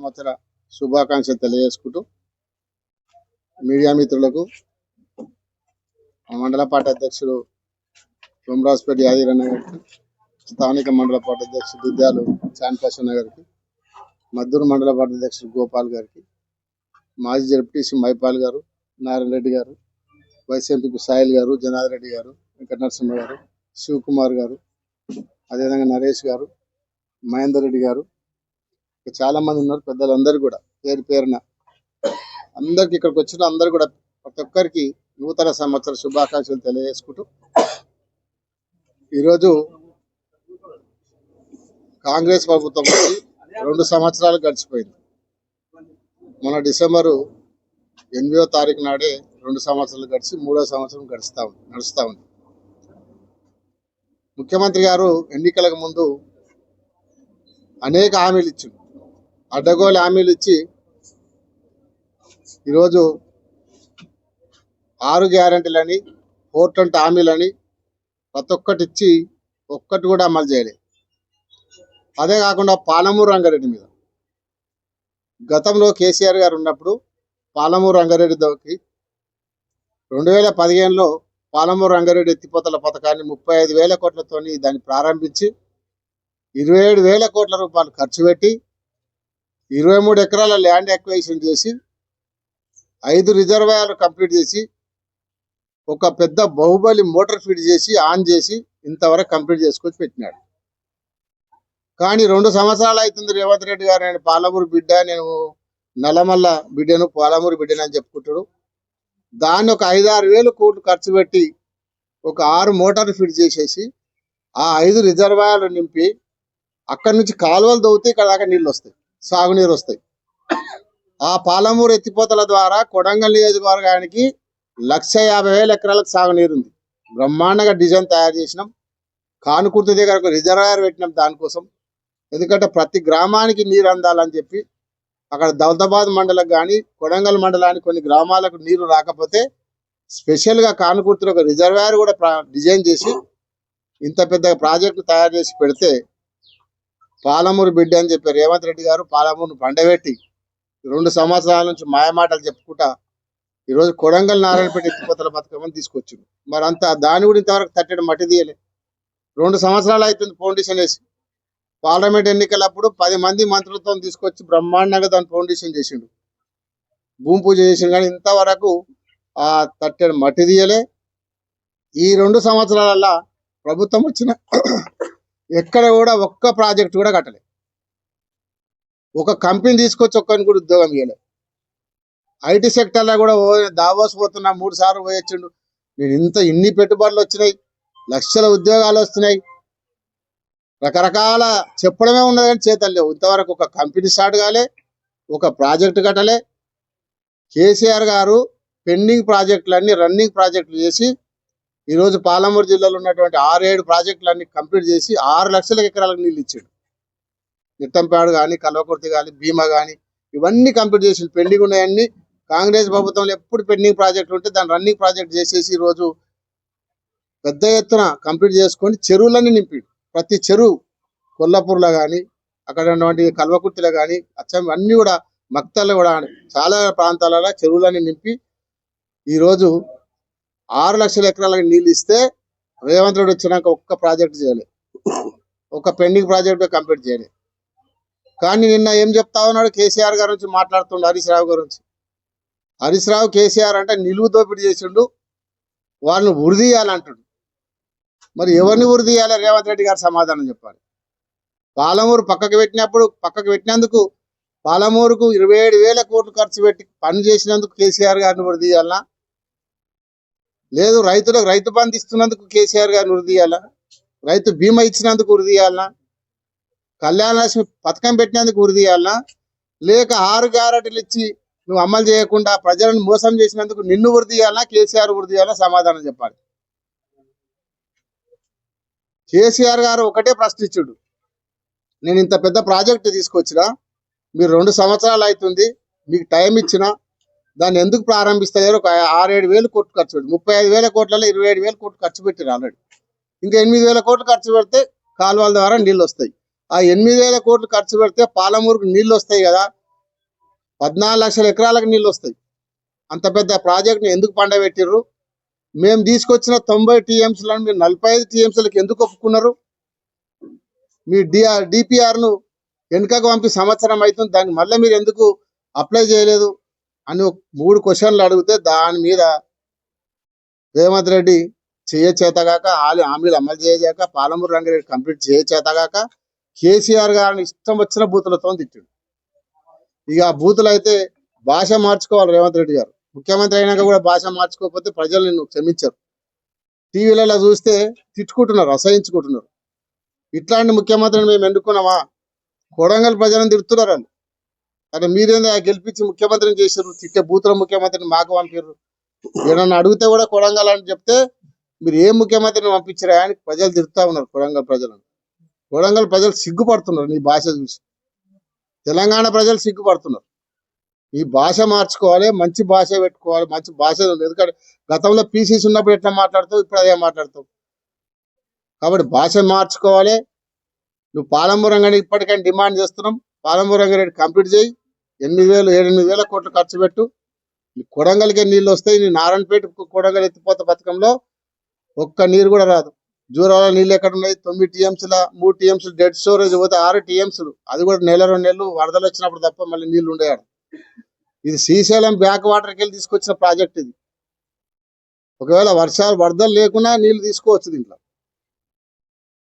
సంవత్సర శుభాకాంక్షలు తెలియజేసుకుంటూ మీడియా మిత్రులకు మండల పార్టీ అధ్యక్షుడు సోమరాజుపేట యాదగిరన్న గారికి స్థానిక మండల పార్టీ అధ్యక్షుడు దుద్యాలు చాన్పాషన్న గారికి మద్దూరు మండల పార్టీ అధ్యక్షుడు గోపాల్ గారికి మాజీ జడ్పీటీసీ మైపాల్ గారు నారాయణ రెడ్డి గారు వైస్ ఎంపీ సాయిల్ గారు జనార్దన్ రెడ్డి గారు వెంకట నరసింహ గారు శివకుమార్ గారు అదేవిధంగా నరేష్ గారు మహేందర్ రెడ్డి గారు ఇక్కడ చాలా మంది ఉన్నారు పెద్దలందరూ కూడా పేరు పేరున. అందరికి ఇక్కడికి వచ్చిన అందరు కూడా ప్రతి ఒక్కరికి నూతన సంవత్సర శుభాకాంక్షలు తెలియజేసుకుంటూ ఈరోజు కాంగ్రెస్ ప్రభుత్వం రెండు సంవత్సరాలు గడిచిపోయింది. మన డిసెంబరు ఎనిమిదో తారీఖు నాడే రెండు సంవత్సరాలు గడిచి మూడో సంవత్సరం గడుస్తా ఉంది నడుస్తూ ఉంది. ముఖ్యమంత్రి గారు ఎన్నికలకు ముందు అనేక హామీలు ఇచ్చింది అడ్డగోలు హామీలు ఇచ్చి ఈరోజు ఆరు గ్యారంటీలని ఫోర్ ట్వంటీ హామీలని ప్రతి ఒక్కటి ఇచ్చి ఒక్కటి కూడా అమలు చేయలేదు అదే కాకుండా పాలమూరు రంగారెడ్డి మీద. గతంలో కేసీఆర్ గారు ఉన్నప్పుడు పాలమూరు రంగారెడ్డికి రెండు వేల పదిహేనులో పాలమూరు రంగారెడ్డి ఎత్తిపోతల పథకాన్ని ముప్పై ఐదు వేల కోట్లతోని దాన్ని ప్రారంభించి ఇరవై ఏడు వేల కోట్ల రూపాయలు ఖర్చు పెట్టి ఇరవై మూడు ఎకరాల ల్యాండ్ ఎక్వైషన్ చేసి ఐదు రిజర్వాయర్లు కంప్లీట్ చేసి ఒక పెద్ద బాహుబలి మోటార్ ఫిట్ చేసి ఆన్ చేసి ఇంతవరకు కంప్లీట్ చేసుకొచ్చి పెట్టినాడు. కానీ రెండు సంవత్సరాలు అవుతుంది రేవంత్ రెడ్డి గారు నేను పాలమూరు బిడ్డ నేను నల్లమల్ల బిడ్డను పాలమూరు బిడ్డను అని చెప్పుకుంటాడు. దాన్ని ఒక ఐదు ఆరు వేలు కోట్లు ఖర్చు పెట్టి ఒక ఆరు మోటార్లు ఫిట్ చేసేసి ఆ ఐదు రిజర్వాయర్లు నింపి అక్కడి నుంచి కాలువలు దవ్వుతే ఇక్కడ దాకా నీళ్ళు వస్తాయి. సాగునీరు వస్తాయి ఆ పాలమూరు ఎత్తిపోతల ద్వారా కొడంగల్ నియోజకవర్గానికి లక్ష యాభై వేల ఎకరాలకు సాగునీరు ఉంది బ్రహ్మాండంగా డిజైన్ తయారు చేసినాం. కానుకుర్తి దగ్గర ఒక రిజర్వాయర్ పెట్టినాం దానికోసం. ఎందుకంటే ప్రతి గ్రామానికి నీరు అందాలని చెప్పి అక్కడ దౌదాబాద్ మండలం కానీ కొడంగల్ మండలానికి కొన్ని గ్రామాలకు నీరు రాకపోతే స్పెషల్గా కానుకుర్తిలో ఒక రిజర్వాయర్ కూడా డిజైన్ చేసి ఇంత పెద్ద ప్రాజెక్టు తయారు చేసి పెడితే పాలమూరు బిడ్డ అని చెప్పి రేవంత్ రెడ్డి గారు పాలమూరును పండబెట్టి రెండు సంవత్సరాల నుంచి మాయమాటలు చెప్పుకుంటా ఈరోజు కొడంగల్ నారాయణపేట ఎత్తిపోతల బతుకమ్మని తీసుకొచ్చిండు. మరి అంత దాని కూడా ఇంతవరకు తట్టడం మట్టి తీయలే. రెండు సంవత్సరాలు అవుతుంది ఫౌండేషన్ వేసి. పార్లమెంట్ ఎన్నికలప్పుడు పది మంది మంత్రులతో తీసుకొచ్చి బ్రహ్మాండంగా దాని ఫౌండేషన్ చేసిండు. భూమి పూజ చేసిండు. కానీ ఇంతవరకు ఆ తట్టెడు మట్టి తీయలే. ఈ రెండు సంవత్సరాలల్లా ప్రభుత్వం వచ్చిన ఎక్కడ కూడా ఒక్క ప్రాజెక్ట్ కూడా కట్టలే. ఒక కంపెనీ తీసుకొచ్చి ఒక్కని కూడా ఉద్యోగం ఇవ్వలే ఐటీ సెక్టర్లో కూడా దావోస్ పోతున్నా మూడు సార్లు పోయొచ్చిండు. నేను ఇంత ఇన్ని పెట్టుబడులు వచ్చినాయి లక్షల ఉద్యోగాలు వస్తున్నాయి. రకరకాల చెప్పడమే ఉన్నది కానీ చేతలు లేవు. ఇంతవరకు ఒక కంపెనీ స్టార్ట్ కాలే ఒక ప్రాజెక్ట్ కట్టలే. కేసీఆర్ గారు పెండింగ్ ప్రాజెక్టులన్నీ రన్నింగ్ ప్రాజెక్టులు చేసి ఈ రోజు పాలమూరు జిల్లాలో ఉన్నటువంటి ఆరు ఏడు ప్రాజెక్టులన్నీ కంప్లీట్ చేసి ఆరు లక్షల ఎకరాలకు నీళ్ళు ఇచ్చాడు. నిట్టంపాడు కానీ కల్వకుర్తి కానీ భీమా కానీ ఇవన్నీ కంప్లీట్ చేసి పెండింగ్ ఉన్నాయన్నీ కాంగ్రెస్ ప్రభుత్వంలో ఎప్పుడు పెండింగ్ ప్రాజెక్టులు ఉంటే దాన్ని రన్నింగ్ ప్రాజెక్ట్ చేసేసి ఈరోజు పెద్ద ఎత్తున కంప్లీట్ చేసుకొని చెరువులన్నీ నింపాడు. ప్రతి చెరువు కొల్లాపూర్లో కానీ అక్కడ ఉన్నటువంటి కల్వకుర్తిలో కానీ అచ్చం అన్నీ కూడా మక్తల్లో కూడా చాలా ప్రాంతాలలో చెరువులన్నీ నింపి ఈరోజు ఆరు లక్షల ఎకరాలకు నీళ్ళు ఇస్తే రేవంత్ రెడ్డి వచ్చినాక ఒక్క ప్రాజెక్ట్ చేయాలి. ఒక పెండింగ్ ప్రాజెక్ట్ కంప్లీట్ చేయాలి. కానీ నిన్న ఏం చెప్తా ఉన్నాడు? కేసీఆర్ గారి నుంచి మాట్లాడుతుండు హరీష్ రావు గురించి హరీష్ రావు కేసీఆర్ అంటే నిలువు దోపిడీ చేసిండు. వాళ్ళని ఉరిదీయాలంటాడు మరి ఎవరిని ఉరిదీయాలి రేవంత్ రెడ్డి గారు సమాధానం చెప్పాలి. పాలమూరు పక్కకు పెట్టినప్పుడు పక్కకు పెట్టినందుకు పాలమూరుకు ఇరవై ఏడు వేల కోట్లు ఖర్చు పెట్టి పని చేసినందుకు కేసీఆర్ గారిని ఉరిదీయాలనా లేదు రైతులకు రైతు బంధు ఇస్తున్నందుకు కేసీఆర్ గారిని ఉరిదీయాలా రైతు బీమా ఇచ్చినందుకు ఉరిదీయాలా కళ్యాణ లక్ష్మి పథకం పెట్టినందుకు ఉరిదీయాలా లేక ఆరు గ్యారెంటీలు ఇచ్చి నువ్వు అమలు చేయకుండా ప్రజలను మోసం చేసినందుకు నిన్ను ఉరిదీయాలా కేసీఆర్ ఉరిదీయాలా సమాధానం చెప్పాలి. కేసీఆర్ గారు ఒకటే ప్రశ్నించుడు. నేను ఇంత పెద్ద ప్రాజెక్ట్ తీసుకొచ్చినా మీరు రెండు సంవత్సరాలు అవుతుంది మీకు టైం ఇచ్చిన దాన్ని ఎందుకు ప్రారంభిస్తారు ఒక ఆరేడు వేలు కోట్లు ఖర్చు పెట్టి ముప్పై ఐదు వేల కోట్లలో ఇరవై ఏడు వేల కోట్లు ఖర్చు పెట్టారు ఆల్రెడీ. ఇంకా ఎనిమిది వేల కోట్లు ఖర్చు పెడితే కాలువల ద్వారా నీళ్ళు వస్తాయి. ఆ ఎనిమిది వేల కోట్లు ఖర్చు పెడితే పాలమూరుకు నీళ్ళు వస్తాయి కదా. పద్నాలుగు లక్షల ఎకరాలకు నీళ్ళు వస్తాయి. అంత పెద్ద ప్రాజెక్ట్ని ఎందుకు పండబెట్టిర్రు మేము తీసుకొచ్చిన తొంభై టీఎంసీలను మీరు నలభై ఐదు టీఎంసీలకు ఎందుకు ఒప్పుకున్నారు? మీ డిఆర్ డిపిఆర్ను వెనుకకు పంపి సంవత్సరం అవుతుంది. దాన్ని మళ్ళీ మీరు ఎందుకు అప్లై చేయలేదు? అని ఒక మూడు క్వశ్చన్లు అడిగితే దాని మీద రేవంత్ రెడ్డి చేయచేతగాక హామీ హామీలు అమలు చేయజాక పాలమూరు రంగారెడ్డి కంప్లీట్ చేయచేతగాక కేసీఆర్ గారిని ఇష్టం వచ్చిన బూతులతో తిట్టాడు. ఇక ఆ బూతులు అయితే భాష మార్చుకోవాలి రేవంత్ రెడ్డి గారు. ముఖ్యమంత్రి అయినాక కూడా భాష మార్చుకోకపోతే ప్రజలు నిన్ను క్షమించరు. టీవీలలో చూస్తే తిట్టుకుంటున్నారు అసహించుకుంటున్నారు. ఇట్లాంటి ముఖ్యమంత్రిని మేము ఎన్నుకున్నామా? కొడంగల్ ప్రజలను తిడుతున్నారు వాళ్ళు అరే మీరేందా గెలిపించి ముఖ్యమంత్రిని చేశారు? తిట్టే బూతుల ముఖ్యమంత్రిని మాకు పంపారు ఏమన్నా అడిగితే కూడా కొడంగల్ అని చెప్తే మీరు ఏ ముఖ్యమంత్రిని పంపించారా అని ప్రజలు తిరుగుతా ఉన్నారు కొడంగల్ ప్రజలను. కొడంగల్ ప్రజలు సిగ్గుపడుతున్నారు నీ భాష చూసి. తెలంగాణ ప్రజలు సిగ్గుపడుతున్నారు. ఈ భాష మార్చుకోవాలి మంచి భాష పెట్టుకోవాలి మంచి భాష ఎందుకంటే గతంలో పీసీసీ ఉన్నప్పుడు ఎట్లా మాట్లాడతావు? ఇప్పుడు అదే మాట్లాడతావు. కాబట్టి భాష మార్చుకోవాలి. నువ్వు పాలంబు రంగాన్ని ఇప్పటికైనా డిమాండ్ చేస్తున్నాం. పాలంబు రంగారెడ్డి కంప్లీట్ చేయి. ఎనిమిది వేలు ఏడెనిమిది వేల కోట్లు ఖర్చు పెట్టు. కొడంగల్కే నీళ్ళు వస్తాయి నీ నారాయణపేట కొడంగల్ ఎత్తిపోత పథకంలో ఒక్క నీరు కూడా రాదు. జూరాల నీళ్ళు ఎక్కడ ఉన్నాయి? తొమ్మిది టీఎంసీల మూడు టీఎంసీలు డెడ్ స్టోరేజ్ పోతే ఆరు టీఎంసీలు. అది కూడా నెల రెండు నెలలు వరదలు వచ్చినప్పుడు తప్ప మళ్ళీ నీళ్ళు ఉండేవాడు ఇది శ్రీశైలం బ్యాక్ వాటర్కి వెళ్ళి తీసుకొచ్చిన ప్రాజెక్ట్ ఇది. ఒకవేళ వర్షాలు వరదలు లేకున్నా నీళ్ళు తీసుకోవచ్చు దీంట్లో.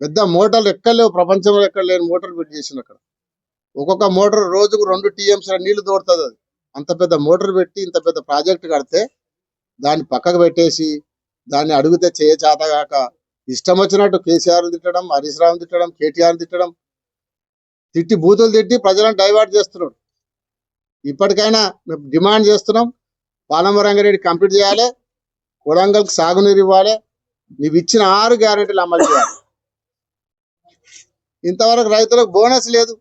పెద్ద మోటార్లు ఎక్కడ లేవు ప్రపంచంలో ఎక్కడ లేని మోటార్లు పెట్టి చేసిన అక్కడ. ఒక్కొక్క మోటార్ రోజుకు రెండు టీఎంసీల నీళ్ళు దోడుతుంది అది. అంత పెద్ద మోటార్ పెట్టి ఇంత పెద్ద ప్రాజెక్ట్ కడితే దాన్ని పక్కకు పెట్టేసి దాన్ని అడిగితే చేయచేతగాక ఇష్టం వచ్చినట్టు కేసీఆర్ తిట్టడం హరీష్ రావు తిట్టడం కేటీఆర్ తిట్టడం తిట్టి బూతులు తిట్టి ప్రజలను డైవర్ట్ చేస్తున్నాడు. ఇప్పటికైనా మేము డిమాండ్ చేస్తున్నాం పాలమ రంగారెడ్డి కంప్లీట్ చేయాలి కొడంగల్కి సాగునీరు ఇవ్వాలి నీవు ఇచ్చిన ఆరు గ్యారెంటీలు అమలు చేయాలి. ఇంతవరకు రైతులకు బోనస్ లేదు.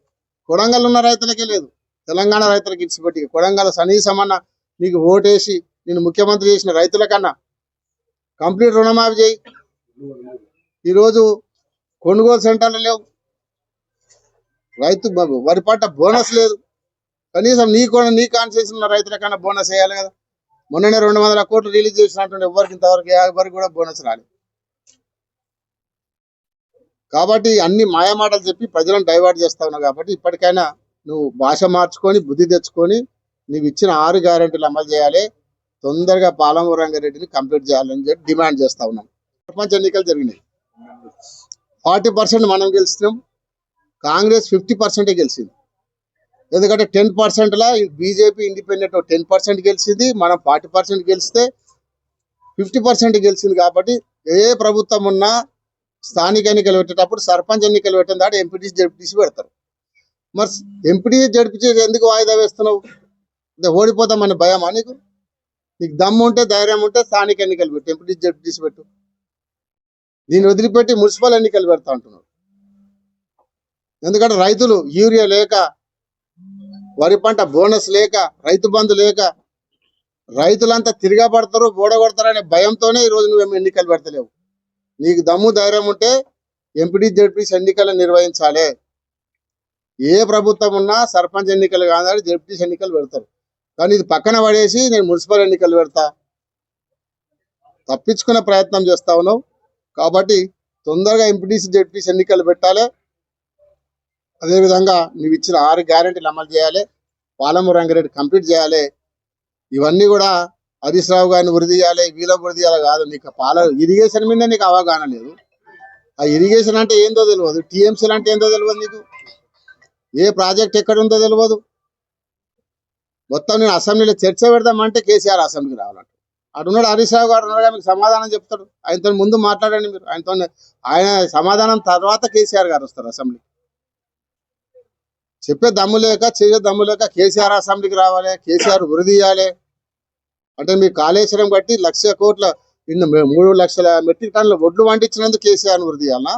కొడంగల్ ఉన్న రైతులకే లేదు. తెలంగాణ రైతులకు ఇచ్చిపెట్టి కొడంగల్ కనీసమన్న నీకు ఓటేసి నేను ముఖ్యమంత్రి చేసిన రైతుల కన్నా కంప్లీట్ రుణమాఫీ చేయి. ఈరోజు కొనుగోలు సెంటర్లు లేవు. రైతు వరి పంట బోనస్ లేదు. కనీసం నీ కూడా నీ కాన్సెన్స్ ఉన్న రైతుల కన్నా బోనస్ వేయాలి కదా. మొన్ననే రెండు వందల కోట్లు రిలీజ్ చేసినటువంటి ఎవరికి ఇంతవరకు ఎవరికి కూడా బోనస్ రాలేదు కాబట్టి అన్ని మాయమాటలు చెప్పి ప్రజలను డైవర్ట్ చేస్తా ఉన్నావు కాబట్టి ఇప్పటికైనా నువ్వు భాష మార్చుకొని బుద్ధి తెచ్చుకొని నువ్వు ఇచ్చిన ఆరు గ్యారెంటీలు అమలు చేయాలి. తొందరగా పాలమూరు రంగారెడ్డిని కంప్లీట్ చేయాలని చెప్పి డిమాండ్ చేస్తా ఉన్నాం. ప్రపంచ ఎన్నికలు జరిగినాయి. ఫార్టీ పర్సెంట్ మనం గెలిచినాం. కాంగ్రెస్ ఫిఫ్టీ పర్సెంటే గెలిచింది. ఎందుకంటే టెన్ పర్సెంట్లా బీజేపీ ఇండిపెండెంట్ టెన్ పర్సెంట్ గెలిచింది. మనం ఫార్టీ పర్సెంట్ గెలిస్తే ఫిఫ్టీ పర్సెంట్ గెలిచింది కాబట్టి ఏ ప్రభుత్వం ఉన్నా స్థానిక ఎన్నికలు పెట్టేటప్పుడు సర్పంచ్ ఎన్నికలు పెట్టిన దాటి ఎంపీటీసీ జడ్పీటీసీ పెడతారు. మరి ఎంపీటీసీ జడ్పీటీసీ ఎందుకు వాయిదా వేస్తున్నావు? ఓడిపోతామని భయమా నీకు? నీకు దమ్ము ఉంటే ధైర్యం ఉంటే స్థానిక ఎన్నికలు పెట్టు ఎంపీటీసీ జడ్పీటీసీ పెట్టు. దీన్ని వదిలిపెట్టి మున్సిపల్ ఎన్నికలు పెడతా అంటున్నారు ఎందుకంటే రైతులు యూరియా లేక వరి పంట బోనస్ లేక రైతు బంధు లేక రైతులంతా తిరగబడతారు అనే భయంతోనే ఈ రోజు నువ్వు ఎన్నికలు పెడతలేవు. నీకు దమ్ము ధైర్యం ఉంటే ఎంపీడీ జడ్పీస్ ఎన్నికలు నిర్వహించాలి. ఏ ప్రభుత్వం ఉన్నా సర్పంచ్ ఎన్నికలు కాదని జడ్పీస్ ఎన్నికలు పెడతారు. కానీ ఇది పక్కన పడేసి నేను మున్సిపల్ ఎన్నికలు పెడతా. తప్పించుకునే ప్రయత్నం చేస్తా ఉన్నావు. కాబట్టి తొందరగా ఎంపీటీసీ జడ్పీసీ ఎన్నికలు పెట్టాలి. అదేవిధంగా నువ్వు ఇచ్చిన ఆరు గ్యారెంటీలు అమలు చేయాలి. పాలమూరు రంగారెడ్డి కంప్లీట్ చేయాలి. ఇవన్నీ కూడా హరీష్ రావు గారిని వృద్ధి చేయాలి వీళ్ళ వృద్ధి చేయాలి కాదు. నీకు పాల ఇరిగేషన్ మీద నీకు అవగాహన లేదు. ఆ ఇరిగేషన్ అంటే ఏందో తెలియదు టీఎంసీలు అంటే ఏందో తెలియదు నీకు. ఏ ప్రాజెక్ట్ ఎక్కడ ఉందో తెలియదు మొత్తం నేను అసెంబ్లీలో చర్చ పెడదామంటే కేసీఆర్ అసెంబ్లీకి రావాలంట. అటున్నాడు హరీష్ రావు గారు ఉన్నాడుగా మీకు సమాధానం చెప్తాడు. ఆయనతో ముందు మాట్లాడండి మీరు. ఆయనతో ఆయన సమాధానం తర్వాత కేసీఆర్ గారు వస్తారు అసెంబ్లీ చెప్పే దమ్ము లేక చేసే దమ్ము లేక కేసీఆర్ అసెంబ్లీకి రావాలి కేసీఆర్ వృద్ధి చేయాలి. అంటే మీ కాళేశ్వరం కట్టి లక్ష కోట్ల మూడు లక్షల మెట్రిక్ టన్నుల వడ్లు వండించినందుకు కేసీఆర్ వృద్ధి చేయాలనా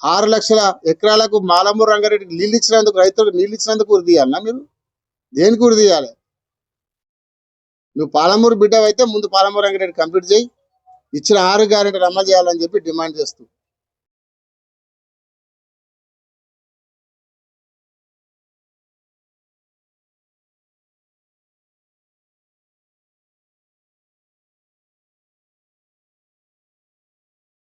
ఆరు లక్షల ఎకరాలకు మాలమూరు రంగారెడ్డికి నీళ్ళు ఇచ్చినందుకు రైతులకు నీళ్ళు ఇచ్చినందుకు వృద్ధి చేయాలనా మీరు? దేనికి వృద్ధి చేయాలి? నువ్వు పాలమూరు బిడ్డ అయితే ముందు పాలమూరు రంగారెడ్డి కంప్లీట్ చేయి. ఇచ్చిన ఆరు గ్యారెంటీలు అమలు చేయాలని చెప్పి డిమాండ్ చేస్తూ.